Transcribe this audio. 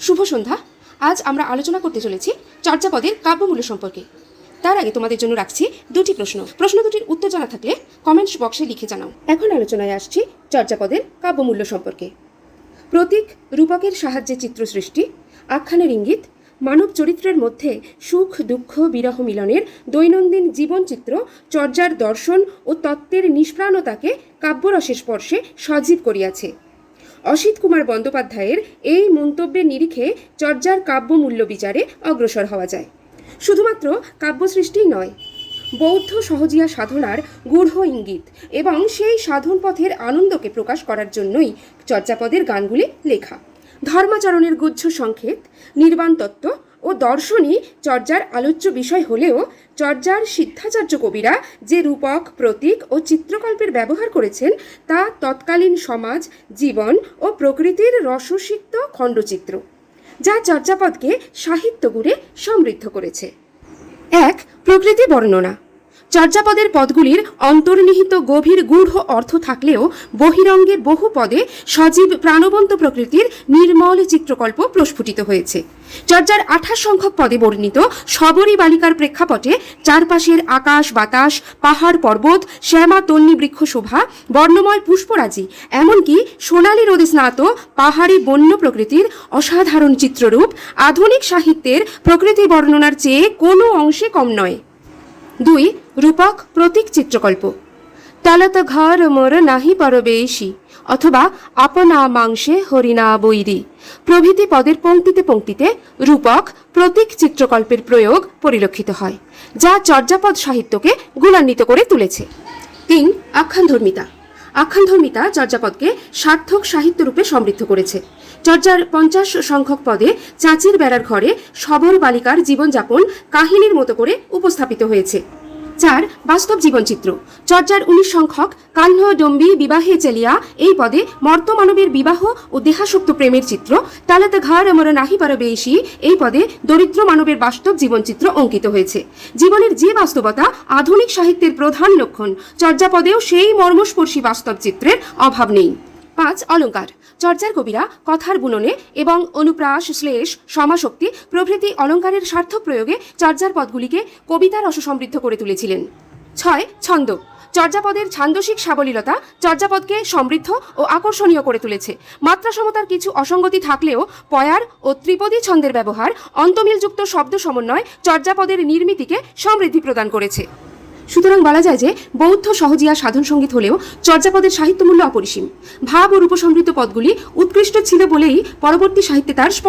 শুভ সন্ধ্যা। আজ আমরা আলোচনা করতে চলেছি চর্যাপদের কাব্যমূল্য সম্পর্কে। তার আগে তোমাদের জন্য রাখছি দুটি প্রশ্ন। প্রশ্ন দুটির উত্তর জানা থাকলে কমেন্টস বক্সে লিখে জানাও। এখন আলোচনায় আসছি চর্যাপদের কাব্যমূল্য সম্পর্কে। প্রতীক, রূপকের সাহায্যে চিত্র সৃষ্টি আখ্যানের ইঙ্গিত, মানব চরিত্রের মধ্যে সুখ, দুঃখ, বিরহ মিলনের দৈনন্দিন জীবনচিত্র, চর্যার দর্শন ও তত্ত্বের নিষ্প্রাণতাকে কাব্যরসের স্পর্শে সজীব করিয়াছে। অসিত কুমার বন্দ্যোপাধ্যায়ের এই মন্তব্যের নিরিখে চর্যার কাব্য মূল্য বিচারে অগ্রসর হওয়া যায়। শুধুমাত্র কাব্য সৃষ্টি নয়, বৌদ্ধ সহজিয়া সাধনার গূঢ় ইঙ্গিত এবং সেই সাধন পথের আনন্দকে প্রকাশ করার জন্যই চর্যাপদের গানগুলি লেখা। ধর্মাচরণের গুজ্জ সংক্ষেপ নির্বাণ তত্ত্ব ও দর্শনই চর্যার আলোচ্য বিষয় হলেও চর্যার সিদ্ধাচার্য কবিরা যে রূপক, প্রতীক ও চিত্রকল্পের ব্যবহার করেছেন তা তৎকালীন সমাজ, জীবন ও প্রকৃতির রসসিক্ত খণ্ডচিত্র, যা চর্যাপদকে সাহিত্যগুণে সমৃদ্ধ করেছে। এক প্রকৃতি বর্ণনা। চর্যাপদের পদগুলির অন্তর্নিহিত গভীর গূঢ় অর্থ থাকলেও বহিরঙ্গে বহু পদে সজীব প্রাণবন্ত প্রকৃতির নির্মল চিত্রকল্প প্রস্ফুটিত হয়েছে। চর্যার আঠাশ সংখ্যক পদে বর্ণিত সবরী বালিকার প্রেক্ষাপটে চারপাশের আকাশ, বাতাস, পাহাড়, পর্বত, শ্যামা তন্নি বৃক্ষ শোভা বর্ণময় পুষ্পরাজি, এমনকি সোনালী রোদে স্নাত পাহাড়ি বন্য প্রকৃতির অসাধারণ চিত্ররূপ আধুনিক সাহিত্যের প্রকৃতি বর্ণনার চেয়ে কোনো অংশে কম নয়। দুই, রূপক প্রতীক চিত্রকল্প। তালত ঘর মোর নাহি পরবেশি অথবা আপনা মাংসে হরিণা বৈরি। প্রভৃতি পদের পঙ্ক্তিতে পঙ্ক্তিতে রূপক প্রতীক চিত্রকল্পের প্রয়োগ পরিলক্ষিত হয়, যা চর্যাপদ সাহিত্যকে গুণান্বিত করে তুলেছে। তিন, আখ্যানধর্মিতা। আখ্যানধর্মিতা চর্যাপদকে সার্থক সাহিত্যরূপে সমৃদ্ধ করেছে। চর্যার পঞ্চাশ সংখ্যক পদে চাঁচির বেড়ার ঘরে সবল বালিকার জীবনযাপন কাহিনীর মতো করে উপস্থাপিত হয়েছে। চার বাস্তব জীবনচিত্র। চর্যার উনিশ সংখ্যক কাহ্ন ডম্বি বিবাহে চেলিয়া এই পদে মর্তমানবের বিবাহ ও দেহাসক্ত প্রেমের চিত্র, তালাতে ঘর আমার নাহি পার বেশি এই পদে দরিদ্র মানবের বাস্তব জীবনচিত্র অঙ্কিত হয়েছে। জীবনের যে বাস্তবতা আধুনিক সাহিত্যের প্রধান লক্ষণ, চর্যাপদেও সেই মর্মস্পর্শী বাস্তব চিত্রের অভাব নেই। পাঁচ অলঙ্কার। চর্যার কবিরা, কথার বুননে এবং অনুপ্রাস শ্লেষ সমাশক্তি প্রভৃতি অলঙ্কারের সার্থক প্রয়োগে চর্যার পদগুলিকে কবিতার রসসমৃদ্ধ করে তুলেছিলেন। ছয়, ছন্দ। চর্যাপদের ছান্দসিক সাবলীলতা চর্যাপদকে সমৃদ্ধ ও আকর্ষণীয় করে তুলেছে। মাত্রা সমতার কিছু অসঙ্গতি থাকলেও পয়ার ও ত্রিপদী ছন্দের ব্যবহার অন্তমিলযুক্ত শব্দ সমন্বয় চর্যাপদের নির্মিতিকে সমৃদ্ধি প্রদান করেছে। সুতরাং বলা যায় যে বৌদ্ধ সহজিয়া সাধন সংগীত হলেও চর্যাপদের সাহিত্যমূল্য অপরিসীম। ভাব ও রূপসমৃদ্ধ পদগুলি উৎকৃষ্ট ছিল বলেই পরবর্তী সাহিত্যে তার স্পষ্ট